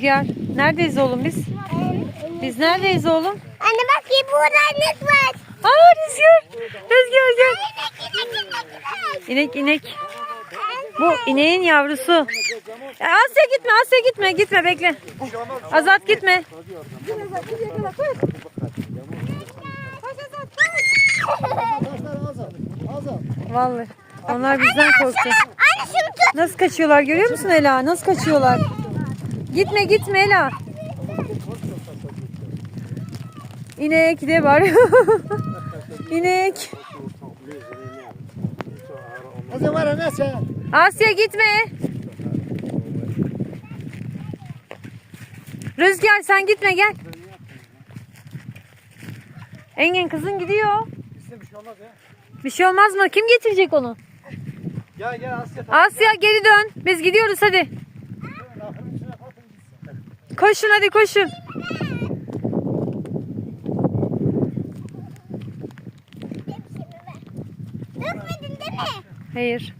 Rüzgar. Neredeyiz oğlum biz? Biz neredeyiz oğlum? Anne bak ya burada inek var. Aa Rüzgar. Rüzgar gel. İnek inek. Bu ineğin yavrusu. E, Asya gitme Asya gitme gitme bekle. Azat gitme. Vallahi onlar bizden korktu. Nasıl kaçıyorlar görüyor musun Ela? Nasıl kaçıyorlar? Gitme gitme Ela. İnek de var. İnek. Asya gitme. Rüzgar sen gitme gel. Engin kızın gidiyor. Bir şey olmaz ya. Bir şey olmaz mı? Kim getirecek onu? Gel gel Asya. Asya geri dön. Biz gidiyoruz hadi. Koşun hadi koşun. Dökmedin değil mi? Hayır.